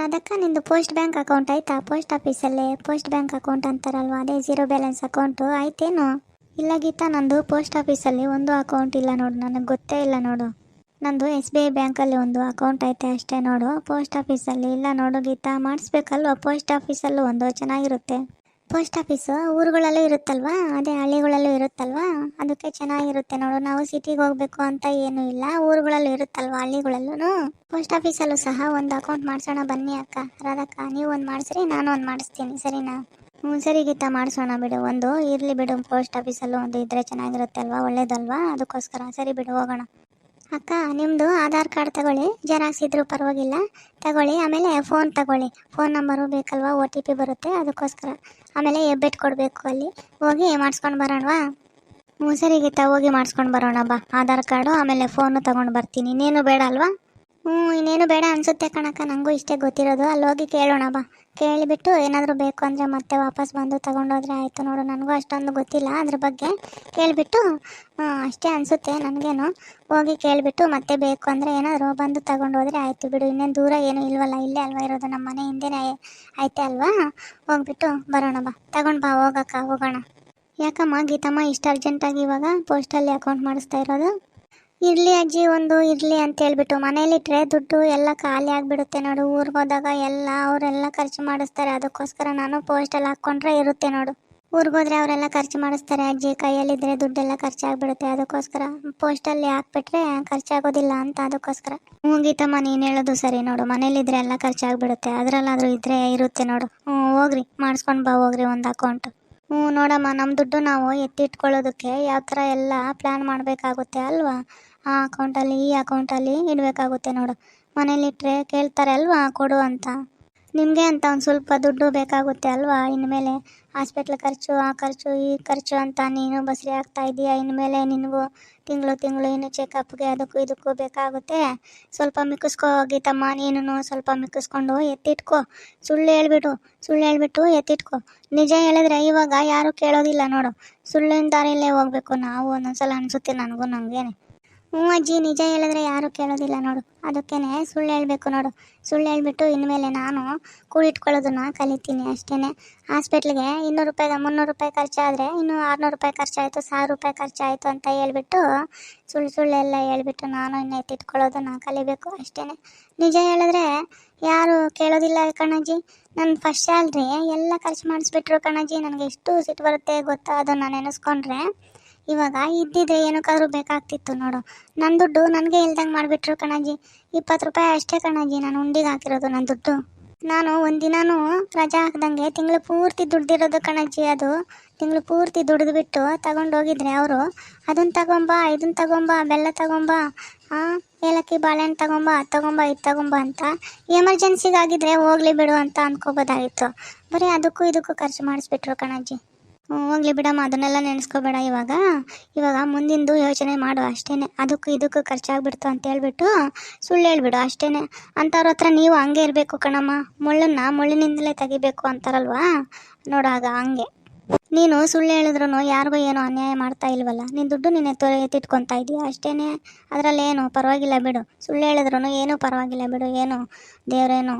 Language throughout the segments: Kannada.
ರಾಧಕ್ಕ ನಿಂದು ಪೋಸ್ಟ್ ಬ್ಯಾಂಕ್ ಅಕೌಂಟ್ ಆಯ್ತಾ? ಪೋಸ್ಟ್ ಆಫೀಸಲ್ಲೇ ಪೋಸ್ಟ್ ಬ್ಯಾಂಕ್ ಅಕೌಂಟ್ ಅಂತಾರಲ್ವ? ಅದೇ ಜೀರೋ ಬ್ಯಾಲೆನ್ಸ್ ಅಕೌಂಟು ಆಯ್ತೇನು? ಇಲ್ಲ ಗೀತಾ, ನಂದು ಪೋಸ್ಟ್ ಆಫೀಸಲ್ಲಿ ಒಂದು ಅಕೌಂಟ್ ಇಲ್ಲ ನೋಡು, ನನಗೆ ಗೊತ್ತೇ ಇಲ್ಲ ನೋಡು. ನಂದು ಎಸ್ ಬಿ ಐ ಬ್ಯಾಂಕಲ್ಲಿ ಒಂದು ಅಕೌಂಟ್ ಐತೆ ಅಷ್ಟೇ ನೋಡು. ಪೋಸ್ಟ್ ಆಫೀಸಲ್ಲಿ ಇಲ್ಲ ನೋಡು ಗೀತಾ, ಮಾಡಿಸ್ಬೇಕಲ್ವ? ಪೋಸ್ಟ್ ಆಫೀಸಲ್ಲೂ ಒಂದು ಚೆನ್ನಾಗಿರುತ್ತೆ. ಪೋಸ್ಟ್ ಆಫೀಸು ಊರುಗಳಲ್ಲೂ ಇರುತ್ತಲ್ವಾ? ಅದೇ ಹಳ್ಳಿಗಳಲ್ಲೂ ಇರುತ್ತಲ್ವಾ? ಅದಕ್ಕೆ ಚೆನ್ನಾಗಿರುತ್ತೆ ನೋಡು. ನಾವು ಸಿಟಿಗೆ ಹೋಗ್ಬೇಕು ಅಂತ ಏನೂ ಇಲ್ಲ. ಊರುಗಳಲ್ಲೂ ಇರುತ್ತಲ್ವಾ ಹಳ್ಳಿಗಳಲ್ಲೂ ಪೋಸ್ಟ್ ಆಫೀಸಲ್ಲೂ ಸಹ ಒಂದು ಅಕೌಂಟ್ ಮಾಡಿಸೋಣ ಬನ್ನಿ ಅಕ್ಕ. ರಾಧಕ್ಕ, ನೀವು ಒಂದು ಮಾಡಿಸ್ರಿ, ನಾನು ಒಂದು ಮಾಡಿಸ್ತೀನಿ. ಸರಿನಾ? ಹ್ಞೂ ಸರಿ ಗೀತಾ, ಮಾಡಿಸೋಣ ಬಿಡು. ಒಂದು, ಇರಲಿ ಬಿಡು. ಪೋಸ್ಟ್ ಆಫೀಸಲ್ಲೂ ಒಂದು ಇದ್ರೆ ಚೆನ್ನಾಗಿರುತ್ತೆ ಅಲ್ವಾ ಒಳ್ಳೇದಲ್ವಾ? ಅದಕ್ಕೋಸ್ಕರ. ಸರಿ ಬಿಡು, ಹೋಗೋಣ. ಅಕ್ಕ ನಿಮ್ಮದು ಆಧಾರ್ ಕಾರ್ಡ್ ತಗೊಳ್ಳಿ. ಜೆರಾಕ್ಸ್ ಇದ್ರೂ ಪರವಾಗಿಲ್ಲ. ತಗೊಳ್ಳಿ. ಆಮೇಲೆ ಫೋನ್ ತಗೊಳ್ಳಿ. ಫೋನ್ ನಂಬರು ಬೇಕಲ್ವಾ? ಒ ಟಿ ಪಿ ಬರುತ್ತೆ. ಅದಕ್ಕೋಸ್ಕರ. ಆಮೇಲೆ ಎಬ್ಬೆಟ್ ಕೊಡಬೇಕು ಅಲ್ಲಿ. ಹೋಗಿ ಮಾಡಿಸ್ಕೊಂಡು ಬರೋಣವಾ? ಹ್ಞೂ ಸರಿ ಗೀತಾ ಹೋಗಿ ಮಾಡಿಸ್ಕೊಂಡು ಬರೋಣ ಬಾ. ಆಧಾರ್ ಕಾರ್ಡು, ಆಮೇಲೆ ಫೋನು ತಗೊಂಡು ಬರ್ತೀನಿ. ಇನ್ನೇನು ಬೇಡ ಅಲ್ವಾ? ಹ್ಞೂ ಇನ್ನೇನು ಬೇಡ ಅನಿಸುತ್ತೆ ಕಣಕ್ಕ ನನಗೂ ಇಷ್ಟೇ ಗೊತ್ತಿರೋದು. ಅಲ್ಲಿ ಹೋಗಿ ಕೇಳೋಣ ಬಾ. ಕೇಳಿಬಿಟ್ಟು ಏನಾದರೂ ಬೇಕು ಅಂದರೆ ಮತ್ತೆ ವಾಪಸ್ ಬಂದು ತಗೊಂಡೋದ್ರೆ ಆಯಿತು ನೋಡು. ನನಗೂ ಅಷ್ಟೊಂದು ಗೊತ್ತಿಲ್ಲ ಅದ್ರ ಬಗ್ಗೆ ಕೇಳಿಬಿಟ್ಟು ಅಷ್ಟೇ ಅನಿಸುತ್ತೆ ನನಗೇನು. ಹೋಗಿ ಕೇಳಿಬಿಟ್ಟು ಮತ್ತೆ ಬೇಕು ಅಂದರೆ ಏನಾದರೂ ಬಂದು ತಗೊಂಡೋದ್ರೆ ಆಯಿತು ಬಿಡು. ಇನ್ನೇನು ದೂರ ಏನೂ ಇಲ್ವಲ್ಲ, ಇಲ್ಲೇ ಅಲ್ವಾ ಇರೋದು? ನಮ್ಮ ಮನೆ ಹಿಂದೆನೇ ಐತೆ ಅಲ್ವಾ? ಹೋಗ್ಬಿಟ್ಟು ಬರೋಣ ಬಾ. ತಗೊಂಡು ಬಾ, ಹೋಗಕ್ಕ, ಹೋಗೋಣ. ಯಾಕಮ್ಮ, ಗೀತಮ್ಮ ಇಷ್ಟು ಅರ್ಜೆಂಟಾಗಿ ಇವಾಗ ಪೋಸ್ಟಲ್ಲಿ ಅಕೌಂಟ್ ಮಾಡಿಸ್ತಾ ಇರೋದು? ಇರಲಿ ಅಜ್ಜಿ, ಒಂದು ಇರಲಿ ಅಂತ ಹೇಳ್ಬಿಟ್ಟು ಮನೇಲಿಟ್ಟರೆ ದುಡ್ಡು ಎಲ್ಲ ಖಾಲಿ ಆಗಿಬಿಡುತ್ತೆ ನೋಡು. ಊರಿಗೆ ಹೋದಾಗ ಎಲ್ಲ ಅವರೆಲ್ಲ ಖರ್ಚು ಮಾಡಿಸ್ತಾರೆ. ಅದಕ್ಕೋಸ್ಕರ ನಾನು ಪೋಸ್ಟಲ್ಲಿ ಹಾಕ್ಕೊಂಡ್ರೆ ಇರುತ್ತೆ ನೋಡು. ಊರಿಗೆ ಹೋದ್ರೆ ಅವರೆಲ್ಲ ಖರ್ಚು ಮಾಡಿಸ್ತಾರೆ. ಅಜ್ಜಿ ಕೈಯಲ್ಲಿದ್ದರೆ ದುಡ್ಡೆಲ್ಲ ಖರ್ಚಾಗ್ಬಿಡುತ್ತೆ. ಅದಕ್ಕೋಸ್ಕರ ಪೋಸ್ಟಲ್ಲಿ ಹಾಕ್ಬಿಟ್ರೆ ಖರ್ಚಾಗೋದಿಲ್ಲ ಅಂತ ಅದಕ್ಕೋಸ್ಕರ. ಹ್ಞೂ ಗೀತಮ್ಮ, ನೀನು ಹೇಳೋದು ಸರಿ ನೋಡು. ಮನೇಲಿದ್ರೆ ಎಲ್ಲ ಖರ್ಚಾಗ್ಬಿಡುತ್ತೆ. ಅದರಲ್ಲಾದರೂ ಇದ್ರೆ ಇರುತ್ತೆ ನೋಡು. ಹ್ಞೂ, ಹೋಗ್ರಿ. ಮಾಡಿಸ್ಕೊಂಡು ಬಾ, ಹೋಗ್ರಿ ಒಂದು ಅಕೌಂಟ್ ಹ್ಞೂ, ನೋಡಮ್ಮ ನಮ್ಮ ದುಡ್ಡು ನಾವು ಎತ್ತಿಟ್ಕೊಳ್ಳೋದಕ್ಕೆ ಯಾವ ಥರ ಎಲ್ಲ ಪ್ಲ್ಯಾನ್ ಮಾಡಬೇಕಾಗುತ್ತೆ ಅಲ್ವಾ? ಆ ಅಕೌಂಟಲ್ಲಿ, ಈ ಅಕೌಂಟಲ್ಲಿ ಇಡಬೇಕಾಗುತ್ತೆ ನೋಡು. ಮನೇಲಿಟ್ಟರೆ ಕೇಳ್ತಾರೆ ಅಲ್ವಾ ಕೊಡು ಅಂತ. ನಿಮಗೆ ಅಂತ ಒಂದು ಸ್ವಲ್ಪ ದುಡ್ಡು ಬೇಕಾಗುತ್ತೆ ಅಲ್ವಾ? ಇನ್ಮೇಲೆ ಹಾಸ್ಪಿಟ್ಲ್ ಖರ್ಚು, ಆ ಖರ್ಚು, ಈ ಖರ್ಚು ಅಂತ ನೀನು ಬಸ್ರಿ ಆಗ್ತಾ ಇದೀಯಾ? ಇನ್ಮೇಲೆ ನಿನಗೂ ತಿಂಗಳು ತಿಂಗಳು ಇನ್ನು ಚೆಕಪ್ಗೆ ಅದಕ್ಕೂ ಇದಕ್ಕೂ ಬೇಕಾಗುತ್ತೆ. ಸ್ವಲ್ಪ ಮಿಕ್ಕಿಸ್ಕೋ ಗೀತಮ್ಮ ನೀನು ಸ್ವಲ್ಪ ಮಿಕ್ಕಿಸ್ಕೊಂಡು ಎತ್ತಿಟ್ಕೋ. ಸುಳ್ಳು ಹೇಳ್ಬಿಟ್ಟು ಸುಳ್ಳು ಹೇಳ್ಬಿಟ್ಟು ಎತ್ತಿಟ್ಕೋ. ನಿಜ ಹೇಳಿದ್ರೆ ಇವಾಗ ಯಾರೂ ಕೇಳೋದಿಲ್ಲ ನೋಡು. ಸುಳ್ಳಿನ ದಾರಿಯಲ್ಲೇ ಹೋಗ್ಬೇಕು ನಾವು, ಒಂದೊಂದ್ಸಲ ಅನಿಸುತ್ತೆ ನನಗೂ ನನಗೇನೆ ಹ್ಞೂ ಅಜ್ಜಿ, ನಿಜ ಹೇಳಿದ್ರೆ ಯಾರೂ ಕೇಳೋದಿಲ್ಲ ನೋಡು. ಅದಕ್ಕೇನೆ ಸುಳ್ಳು ಹೇಳಬೇಕು ನೋಡು. ಸುಳ್ಳು ಹೇಳ್ಬಿಟ್ಟು ಇನ್ಮೇಲೆ ನಾನು ಕೂಡಿಟ್ಕೊಳ್ಳೋದನ್ನ ಕಲಿತೀನಿ ಅಷ್ಟೇ ಹಾಸ್ಪಿಟ್ಲಿಗೆ ಇನ್ನೂರು ರೂಪಾಯಿಗೆ ಮುನ್ನೂರು ರೂಪಾಯಿ ಖರ್ಚಾದರೆ ಇನ್ನು ಆರುನೂರು ರೂಪಾಯಿ ಖರ್ಚಾಯಿತು, ಸಾವಿರ ರೂಪಾಯಿ ಖರ್ಚಾಯಿತು ಅಂತ ಹೇಳ್ಬಿಟ್ಟು ಸುಳ್ಳು ಸುಳ್ಳೆಲ್ಲ ಹೇಳ್ಬಿಟ್ಟು ನಾನು ಇನ್ನು ಎತ್ತಿಟ್ಕೊಳ್ಳೋದನ್ನ ಕಲಿಬೇಕು ಅಷ್ಟೇ ನಿಜ ಹೇಳಿದ್ರೆ ಯಾರು ಕೇಳೋದಿಲ್ಲ ಕಣಜ್ಜಿ. ನನ್ನ ಫಸ್ಟ್ ಸ್ಯಾಲ್ರಿ ಎಲ್ಲ ಖರ್ಚು ಮಾಡಿಸ್ಬಿಟ್ರು ಕಣಜ್ಜಿ. ನನಗೆ ಎಷ್ಟು ಸಿಟ್ಟು ಬರುತ್ತೆ ಗೊತ್ತಾ? ಅದನ್ನು ನೆನೆಸ್ಕೊಂಡ್ರೆ ಇವಾಗ ಇದ್ದಿದ್ರೆ ಏನಕ್ಕಾದ್ರೂ ಬೇಕಾಗ್ತಿತ್ತು ನೋಡು. ನನ್ನ ದುಡ್ಡು ನನಗೆ ಇಲ್ದಂಗೆ ಮಾಡಿಬಿಟ್ರು ಕಣಜ್ಜಿ ಇಪ್ಪತ್ತು ರೂಪಾಯಿ ಅಷ್ಟೇ ಕಣಜ್ಜಿ ನಾನು ಉಂಡಿಗೆ ಹಾಕಿರೋದು ನನ್ನ ದುಡ್ಡು. ನಾನು ಒಂದಿನಾನು ರಜಾ ಹಾಕ್ದಂಗೆ ತಿಂಗಳು ಪೂರ್ತಿ ದುಡ್ದಿರೋದು ಕಣಜ್ಜಿ ಅದು. ತಿಂಗಳು ಪೂರ್ತಿ ದುಡ್ದು ಬಿಟ್ಟು ತಗೊಂಡೋಗಿದ್ರೆ ಅವರು ಅದನ್ನು ತಗೊಂಬ ಇದನ್ನು ತಗೊಂಬ, ಬೆಲ್ಲ ತಗೊಂಬ ಹಾಂ ಏಲಕ್ಕಿ ಬಾಳೆಹಣ್ಣು ತಗೊಂಬ, ಅದು ತಗೊಂಬ, ಇದು ತಗೊಂಬ ಅಂತ ಎಮರ್ಜೆನ್ಸಿಗಾಗಿದ್ರೆ ಹೋಗ್ಲಿ ಬಿಡು ಅಂತ ಅನ್ಕೋಬೋದಾಗಿತ್ತು. ಬರೀ ಅದಕ್ಕೂ ಇದಕ್ಕೂ ಖರ್ಚು ಮಾಡಿಸ್ಬಿಟ್ರು ಕಣಜ್ಜಿ ಹೋಗ್ಲಿ ಬಿಡಮ್ಮ, ಅದನ್ನೆಲ್ಲ ನೆನೆಸ್ಕೋಬೇಡ ಇವಾಗ. ಇವಾಗ ಮುಂದಿಂದು ಯೋಚನೆ ಮಾಡು ಅಷ್ಟೇ ಅದಕ್ಕೂ ಇದಕ್ಕೂ ಖರ್ಚಾಗ್ಬಿಡ್ತು ಅಂತ ಹೇಳ್ಬಿಟ್ಟು ಸುಳ್ಳು ಹೇಳ್ಬಿಡು ಅಷ್ಟೇ ಅಂಥವ್ರ ಹತ್ರ ನೀವು ಹಂಗೆ ಇರಬೇಕು ಕಣಮ್ಮ. ಮುಳ್ಳನ್ನ ಮುಳ್ಳಿನಿಂದಲೇ ತೆಗಿಬೇಕು ಅಂತಾರಲ್ವಾ? ನೋಡಾಗ ಹಂಗೆ. ನೀನು ಸುಳ್ಳು ಹೇಳಿದ್ರು ಯಾರಿಗೂ ಏನೋ ಅನ್ಯಾಯ ಮಾಡ್ತಾ ಇಲ್ವಲ್ಲ? ನಿನ್ನ ದುಡ್ಡು ನೀನೆ ತೊ ಎತ್ತಿಟ್ಕೊತಾ ಇದೀಯ ಅಷ್ಟೇ ಅದರಲ್ಲೇನು ಪರವಾಗಿಲ್ಲ ಬಿಡು. ಸುಳ್ಳು ಹೇಳಿದ್ರು ಏನೂ ಪರವಾಗಿಲ್ಲ ಬಿಡು. ಏನು? ದೇವರೇನು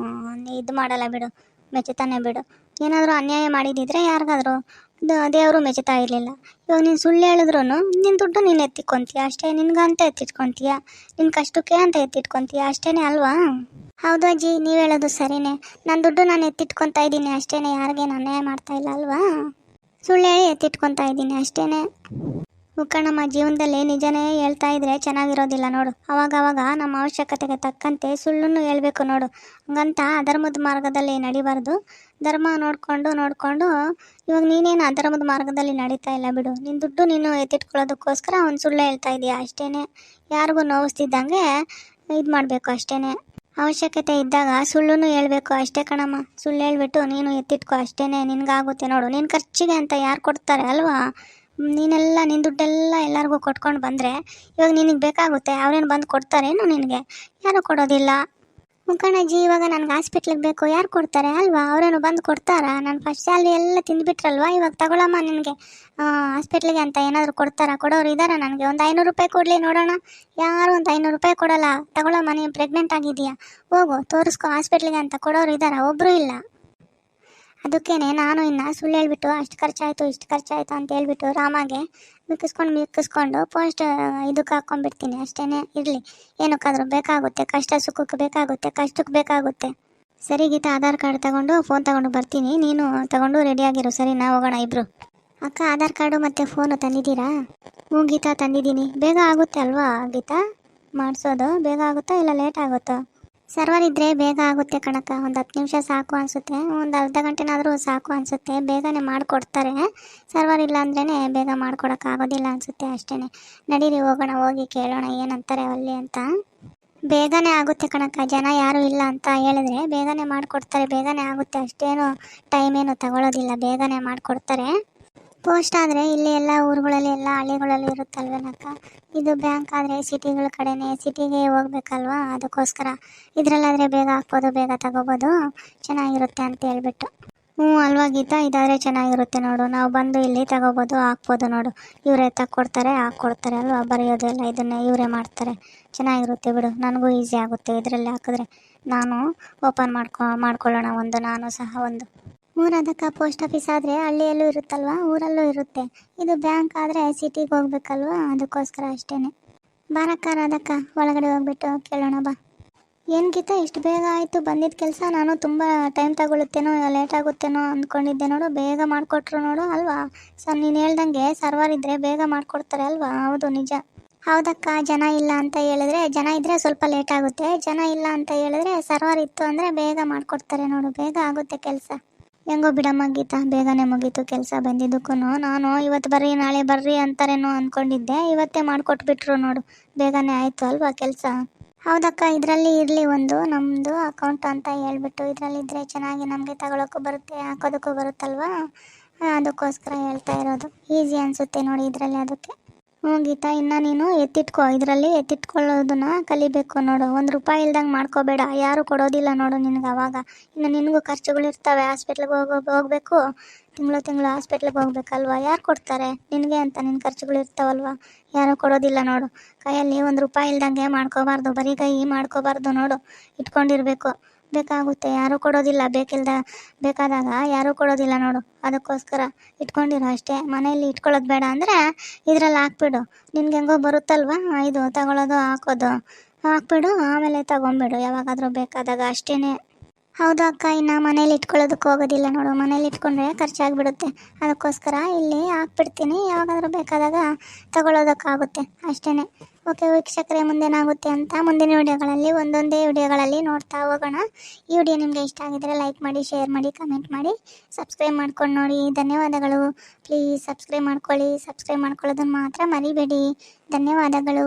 ಇದು ಮಾಡಲ್ಲ ಬಿಡು. ಮೆಚ್ಚುತ್ತಾನೆ ಬಿಡು. ಏನಾದರೂ ಅನ್ಯಾಯ ಮಾಡಿದಿದ್ರೆ ಯಾರಿಗಾದ್ರೂ ದೇವರು ಮೆಚ್ಚುತ್ತಾ ಇರಲಿಲ್ಲ. ಇವಾಗ ನೀನು ಸುಳ್ಳು ಹೇಳಿದ್ರು ನಿನ್ನ ದುಡ್ಡು ನೀನು ಎತ್ತಿಟ್ಕೊತೀಯ? ಅಷ್ಟೇ ನಿನಗಂತ ಎತ್ತಿಟ್ಕೊತೀಯ? ನಿನ್ನ ಕಷ್ಟಕ್ಕೆ ಅಂತ ಎತ್ತಿಟ್ಕೊತೀಯ? ಅಷ್ಟೇ ಅಲ್ವಾ? ಹೌದು ಅಜ್ಜಿ, ನೀವು ಹೇಳೋದು ಸರಿನೇ. ನನ್ನ ದುಡ್ಡು ನಾನು ಎತ್ತಿಟ್ಕೊತಾ ಇದ್ದೀನಿ ಅಷ್ಟೇ ಯಾರಿಗೆ ಅನ್ಯಾಯ ಮಾಡ್ತಾ ಇಲ್ಲ ಅಲ್ವಾ? ಸುಳ್ಳು ಹೇಳಿ ಎತ್ತಿಟ್ಕೊತಾ ಇದ್ದೀನಿ ಅಷ್ಟೇ ನಮ್ಮ ಜೀವನದಲ್ಲಿ ನಿಜನೇ ಹೇಳ್ತಾ ಇದ್ರೆ ಚೆನ್ನಾಗಿರೋದಿಲ್ಲ ನೋಡು. ಅವಾಗ ಅವಾಗ ನಮ್ಮ ಅವಶ್ಯಕತೆಗೆ ತಕ್ಕಂತೆ ಸುಳ್ಳನ್ನು ಹೇಳ್ಬೇಕು ನೋಡು. ಹಂಗಂತ ಅಧರ್ಮದ ಮಾರ್ಗದಲ್ಲಿ ನಡಿಬಾರ್ದು. ಧರ್ಮ ನೋಡಿಕೊಂಡು ನೋಡಿಕೊಂಡು, ಇವಾಗ ನೀನೇನು ಅಧರ್ಮದ ಮಾರ್ಗದಲ್ಲಿ ನಡೀತಾ ಇಲ್ಲ ಬಿಡು. ನಿನ್ನ ದುಡ್ಡು ನೀನು ಎತ್ತಿಟ್ಕೊಳ್ಳೋದಕ್ಕೋಸ್ಕರ ಒಂದು ಸುಳ್ಳು ಹೇಳ್ತಾ ಇದೀಯ. ಅಷ್ಟೇ ಯಾರಿಗೂ ನೋವಿಸ್ತಿದ್ದಂಗೆ ಇದು ಮಾಡಬೇಕು ಅಷ್ಟೇನೆ. ಅವಶ್ಯಕತೆ ಇದ್ದಾಗ ಸುಳ್ಳು ಹೇಳ್ಬೇಕು ಅಷ್ಟೇ ಕಣಮ್ಮ. ಸುಳ್ಳು ಹೇಳ್ಬಿಟ್ಟು ನೀನು ಎತ್ತಿಟ್ಕೋ ಅಷ್ಟೇ ನಿನಗಾಗುತ್ತೆ ನೋಡು. ನಿನ್ನ ಖರ್ಚಿಗೆ ಅಂತ ಯಾರು ಕೊಡ್ತಾರೆ ಅಲ್ವಾ? ನೀನೆಲ್ಲ ನಿನ್ನ ದುಡ್ಡೆಲ್ಲ ಎಲ್ಲರಿಗೂ ಕೊಟ್ಕೊಂಡು ಬಂದರೆ ಇವಾಗ ನಿನಗೆ ಬೇಕಾಗುತ್ತೆ. ಅವ್ರೇನು ಬಂದು ಕೊಡ್ತಾರೇನು ನಿನಗೆ? ಯಾರೂ ಕೊಡೋದಿಲ್ಲ? ಮುಖಂಡಜ್ಜಿ ಇವಾಗ ನನಗೆ ಹಾಸ್ಪಿಟ್ಲಿಗೆ ಬೇಕು. ಯಾರು ಕೊಡ್ತಾರೆ? ಅಲ್ವಾ? ಅವರೇನು ಬಂದು ಕೊಡ್ತಾರಾ? ನಾನು ಫಸ್ಟ್ ಸ್ಯಾಲ್ರಿ ಎಲ್ಲ ತಿಂದ್ಬಿಟ್ರಲ್ವಾ? ಇವಾಗ ತಗೊಳಮ್ಮ ನಿನಗೆ. ಹಾಸ್ಪಿಟ್ಲಿಗೆ ಅಂತ ಏನಾದರೂ ಕೊಡ್ತಾರಾ? ಕೊಡೋರು ಇದ್ದಾರಾ ನನಗೆ? ಒಂದು ಐನೂರು ರೂಪಾಯಿ ಕೊಡಲಿ ನೋಡೋಣ. ಯಾರು ಒಂದು ಐನೂರು ರೂಪಾಯಿ ಕೊಡಲ್ಲ. ತಗೊಳಮ್ಮ, ನೀನು ಪ್ರೆಗ್ನೆಂಟ್ ಆಗಿದೆಯಾ ಹೋಗು, ತೋರಿಸ್ಕೊ ಹಾಸ್ಪಿಟ್ಲಿಗೆ ಅಂತ ಕೊಡೋರು ಇದ್ದಾರಾ ಒಬ್ಬರು ಇಲ್ಲ. ಅದಕ್ಕೇನೆ ನಾನು ಇನ್ನು ಸುಳ್ಳು ಹೇಳ್ಬಿಟ್ಟು ಅಷ್ಟು ಖರ್ಚಾಯಿತು, ಇಷ್ಟು ಖರ್ಚಾಯಿತು ಅಂತ ಹೇಳ್ಬಿಟ್ಟು ರಾಮಾಗೆ ಮಿಕ್ಕಿಸ್ಕೊಂಡು ಮಿಕ್ಕಿಸ್ಕೊಂಡು ಪೋಸ್ಟ್ ಇದಕ್ಕೆ ಹಾಕ್ಕೊಂಡ್ಬಿಡ್ತೀನಿ ಅಷ್ಟೇ ಇರಲಿ. ಏನಕ್ಕಾದ್ರೂ ಬೇಕಾಗುತ್ತೆ. ಕಷ್ಟ ಸುಖಕ್ಕೆ ಬೇಕಾಗುತ್ತೆ. ಕಷ್ಟಕ್ಕೆ ಬೇಕಾಗುತ್ತೆ. ಸರಿ ಗೀತಾ, ಆಧಾರ್ ಕಾರ್ಡ್ ತಗೊಂಡು ಫೋನ್ ತಗೊಂಡು ಬರ್ತೀನಿ. ನೀನು ತಗೊಂಡು ರೆಡಿಯಾಗಿರು ಸರಿ ನಾ ಹೋಗೋಣ ಇಬ್ರು. ಅಕ್ಕ, ಆಧಾರ್ ಕಾರ್ಡು ಮತ್ತು ಫೋನು ತಂದಿದ್ದೀರಾ? ಹ್ಞೂ ಗೀತಾ, ತಂದಿದ್ದೀನಿ. ಬೇಗ ಆಗುತ್ತೆ ಅಲ್ವಾ ಗೀತಾ? ಮಾಡಿಸೋದು? ಬೇಗ ಆಗುತ್ತಾ ಇಲ್ಲ ಲೇಟ್ ಆಗುತ್ತಾ? ಸರ್ವರ್ ಇದ್ದರೆ ಬೇಗ ಆಗುತ್ತೆ ಕಣಕ್ಕ. ಒಂದು ಹತ್ತು ನಿಮಿಷ ಸಾಕು ಅನಿಸುತ್ತೆ. ಒಂದು ಅರ್ಧ ಗಂಟೆನಾದರೂ ಸಾಕು ಅನಿಸುತ್ತೆ. ಬೇಗನೆ ಮಾಡಿಕೊಡ್ತಾರೆ. ಸರ್ವರ್ ಇಲ್ಲ ಬೇಗ ಮಾಡ್ಕೊಡೋಕ್ಕಾಗೋದಿಲ್ಲ ಅನಿಸುತ್ತೆ ಅಷ್ಟೇ ನಡೀರಿ, ಹೋಗೋಣ, ಹೋಗಿ ಕೇಳೋಣ ಏನಂತಾರೆ ಅಲ್ಲಿ ಅಂತ. ಬೇಗನೆ ಆಗುತ್ತೆ ಕಣಕ್ಕ. ಜನ ಯಾರು ಇಲ್ಲ ಅಂತ ಹೇಳಿದ್ರೆ ಬೇಗನೆ ಮಾಡಿಕೊಡ್ತಾರೆ. ಬೇಗನೆ ಆಗುತ್ತೆ ಅಷ್ಟೇನು ಟೈಮ್ ಏನು ತಗೊಳ್ಳೋದಿಲ್ಲ ಬೇಗನೆ ಮಾಡಿಕೊಡ್ತಾರೆ. ಪೋಸ್ಟ್ ಆದರೆ ಇಲ್ಲಿ ಎಲ್ಲ ಊರುಗಳಲ್ಲಿ ಎಲ್ಲ ಹಳ್ಳಿಗಳಲ್ಲಿ ಇರುತ್ತಲ್ವೇನಕ್ಕ? ಇದು ಬ್ಯಾಂಕ್ ಆದರೆ ಸಿಟಿಗಳ ಕಡೆನೇ ಸಿಟಿಗೆ ಹೋಗ್ಬೇಕಲ್ವಾ? ಅದಕ್ಕೋಸ್ಕರ ಇದರಲ್ಲಾದರೆ ಬೇಗ ಹಾಕ್ಬೋದು, ಬೇಗ ತಗೋಬೋದು. ಚೆನ್ನಾಗಿರುತ್ತೆ ಅಂತ ಹೇಳ್ಬಿಟ್ಟು. ಹ್ಞೂ, ಅಲ್ವಾ ಗೀತಾ? ಇದಾದರೆ ಚೆನ್ನಾಗಿರುತ್ತೆ ನೋಡು. ನಾವು ಬಂದು ಇಲ್ಲಿ ತಗೋಬೋದು, ಹಾಕ್ಬೋದು ನೋಡು. ಇವರೇ ತಕ್ಕೊಡ್ತಾರೆ ಹಾಕ್ಕೊಡ್ತಾರೆ ಅಲ್ವಾ? ಬರೆಯೋದೆಲ್ಲ ಇದನ್ನೇ ಇವರೇ ಮಾಡ್ತಾರೆ. ಚೆನ್ನಾಗಿರುತ್ತೆ ಬಿಡು. ನನಗೂ ಈಸಿ ಆಗುತ್ತೆ ಇದರಲ್ಲಿ ಹಾಕಿದ್ರೆ. ನಾನು ಓಪನ್ ಮಾಡ್ಕೊ, ಮಾಡ್ಕೊಳ್ಳೋಣ ಒಂದು, ನಾನು ಸಹ ಒಂದು. ಊರದಕ್ಕ ಪೋಸ್ಟ್ ಆಫೀಸ್ ಆದರೆ ಹಳ್ಳಿಯಲ್ಲೂ ಇರುತ್ತಲ್ವಾ? ಊರಲ್ಲೂ ಇರುತ್ತೆ. ಇದು ಬ್ಯಾಂಕ್ ಆದರೆ ಸಿಟಿಗೆ ಹೋಗ್ಬೇಕಲ್ವಾ? ಅದಕ್ಕೋಸ್ಕರ ಅಷ್ಟೇನೆ. ಬಾರಕ್ಕ ರಾಧಕ್ಕ ಒಳಗಡೆ ಹೋಗ್ಬಿಟ್ಟು ಕೇಳೋಣ ಬಾ. ಏನು ಗೀತಾ, ಇಷ್ಟು ಬೇಗ ಆಯಿತು? ಬಂದಿದ್ದ ಕೆಲಸ ನಾನು ತುಂಬ ಟೈಮ್ ತಗೊಳುತ್ತೇನೋ ಲೇಟ್ ಆಗುತ್ತೇನೋ ಅಂದ್ಕೊಂಡಿದ್ದೆ ನೋಡು. ಬೇಗ ಮಾಡ್ಕೊಟ್ರು ನೋಡು, ಅಲ್ವಾ? ಸರ್, ನೀನು ಹೇಳ್ದಂಗೆ ಸರ್ವರ್ ಇದ್ದರೆ ಬೇಗ ಮಾಡ್ಕೊಡ್ತಾರೆ ಅಲ್ವಾ? ಹೌದು, ನಿಜ. ಹೌದಕ್ಕ, ಜನ ಇಲ್ಲ ಅಂತ ಹೇಳಿದ್ರೆ, ಜನ ಇದ್ದರೆ ಸ್ವಲ್ಪ ಲೇಟ್ ಆಗುತ್ತೆ. ಜನ ಇಲ್ಲ ಅಂತ ಹೇಳಿದ್ರೆ ಸರ್ವರ್ ಇತ್ತು ಅಂದರೆ ಬೇಗ ಮಾಡ್ಕೊಡ್ತಾರೆ ನೋಡು. ಬೇಗ ಆಗುತ್ತೆ ಕೆಲಸ. ಹೆಂಗೋ ಬಿಡಮ್ಮ ಗೀತಾ, ಬೇಗನೆ ಮುಗೀತು, ಕೆಲಸ ಬಂದಿದ್ದಕ್ಕೂ. ನಾನು ಇವತ್ತು ಬರ್ರಿ, ನಾಳೆ ಬರ್ರಿ ಅಂತಾರೇನೋ ಅಂದ್ಕೊಂಡಿದ್ದೆ ಇವತ್ತೇ ಮಾಡಿಕೊಟ್ಬಿಟ್ರು ನೋಡು. ಬೇಗನೆ ಆಯಿತು ಅಲ್ವಾ ಕೆಲಸ? ಹೌದಕ್ಕ, ಇದರಲ್ಲಿ ಇರಲಿ ಒಂದು. ನಮ್ಮದು ಅಕೌಂಟ್ ಅಂತ ಹೇಳ್ಬಿಟ್ಟು ಇದರಲ್ಲಿದ್ದರೆ ಚೆನ್ನಾಗಿ ನಮಗೆ ತಗೊಳ್ಳೋಕ್ಕೂ ಬರುತ್ತೆ, ಹಾಕೋದಕ್ಕೂ ಬರುತ್ತಲ್ವಾ? ಅದಕ್ಕೋಸ್ಕರ ಹೇಳ್ತಾ ಇರೋದು. ಈಸಿ ಅನಿಸುತ್ತೆ ನೋಡಿ ಇದರಲ್ಲಿ ಅದಕ್ಕೆ. ಹ್ಞೂ ಗೀತಾ, ಇನ್ನು ನೀನು ಎತ್ತಿಟ್ಕೋ. ಇದರಲ್ಲಿ ಎತ್ತಿಟ್ಕೊಳ್ಳೋದನ್ನ ಕಲಿಬೇಕು ನೋಡು. ಒಂದು ರೂಪಾಯಿ ಇಲ್ದಂಗೆ ಮಾಡ್ಕೋಬೇಡ. ಯಾರು ಕೊಡೋದಿಲ್ಲ ನೋಡು ನಿನಗೆ ಅವಾಗ. ಇನ್ನು ನಿನಗೂ ಖರ್ಚುಗಳು ಇರ್ತವೆ. ಹಾಸ್ಪಿಟ್ಲಿಗೆ ಹೋಗೋ ಹೋಗಬೇಕು. ತಿಂಗಳು ತಿಂಗಳು ಹಾಸ್ಪಿಟ್ಲಿಗೆ ಹೋಗ್ಬೇಕಲ್ವಾ? ಯಾರು ಕೊಡ್ತಾರೆ? ನಿನಗೆ ಅಂತ ನಿನ್ನ ಖರ್ಚುಗಳು ಇರ್ತಾವಲ್ವಾ? ಯಾರೂ ಕೊಡೋದಿಲ್ಲ ನೋಡು. ಕೈಯಲ್ಲಿ ಒಂದು ರೂಪಾಯಿ ಇಲ್ದಂಗೆ ಮಾಡ್ಕೋಬಾರ್ದು. ಬರೀ ಕೈ ಮಾಡ್ಕೋಬಾರ್ದು ನೋಡು. ಇಟ್ಕೊಂಡಿರ್ಬೇಕು. ಬೇಕಾಗುತ್ತೆ. ಯಾರೂ ಕೊಡೋದಿಲ್ಲ. ಬೇಕಿಲ್ದ, ಬೇಕಾದಾಗ ಯಾರೂ ಕೊಡೋದಿಲ್ಲ ನೋಡು. ಅದಕ್ಕೋಸ್ಕರ ಇಟ್ಕೊಂಡಿರೋ ಅಷ್ಟೇ. ಮನೆಯಲ್ಲಿ ಇಟ್ಕೊಳ್ಳೋದು ಬೇಡ ಅಂದರೆ ಇದರಲ್ಲಿ ಹಾಕ್ಬಿಡು. ನಿನ್ಗೆ ಹೆಂಗೋ ಬರುತ್ತಲ್ವಾ? ಇದು ತಗೊಳ್ಳೋದು ಹಾಕೋದು. ಹಾಕ್ಬಿಡು, ಆಮೇಲೆ ತಗೊಂಬಿಡು ಯಾವಾಗಾದರೂ ಬೇಕಾದಾಗ ಅಷ್ಟೇ ಹೌದು ಅಕ್ಕ, ಇನ್ನು ಮನೇಲಿ ಇಟ್ಕೊಳ್ಳೋದಕ್ಕೆ ಹೋಗೋದಿಲ್ಲ ನೋಡು. ಮನೇಲಿ ಇಟ್ಕೊಂಡ್ರೆ ಖರ್ಚಾಗ್ಬಿಡುತ್ತೆ. ಅದಕ್ಕೋಸ್ಕರ ಇಲ್ಲಿ ಹಾಕ್ಬಿಡ್ತೀನಿ. ಯಾವಾಗಾದರೂ ಬೇಕಾದಾಗ ತಗೊಳ್ಳೋದಕ್ಕಾಗುತ್ತೆ. ಅಷ್ಟೇ ಓಕೆ, ವೀಕ್ಷಕರೇ, ಮುಂದೇನಾಗುತ್ತೆ ಅಂತ ಮುಂದಿನ ವಿಡಿಯೋಗಳಲ್ಲಿ, ಒಂದೊಂದೇ ವಿಡಿಯೋಗಳಲ್ಲಿ ನೋಡ್ತಾ ಹೋಗೋಣ. ಈ ವಿಡಿಯೋ ನಿಮಗೆ ಇಷ್ಟ ಆಗಿದ್ರೆ ಲೈಕ್ ಮಾಡಿ, ಶೇರ್ ಮಾಡಿ, ಕಮೆಂಟ್ ಮಾಡಿ. ಸಬ್ಸ್ಕ್ರೈಬ್ ಮಾಡ್ಕೊಂಡು ನೋಡಿ. ಧನ್ಯವಾದಗಳು. ಪ್ಲೀಸ್ ಸಬ್ಸ್ಕ್ರೈಬ್ ಮಾಡ್ಕೊಳ್ಳಿ. ಸಬ್ಸ್ಕ್ರೈಬ್ ಮಾಡ್ಕೊಳ್ಳೋದನ್ನು ಮಾತ್ರ ಮರಿಬೇಡಿ. ಧನ್ಯವಾದಗಳು.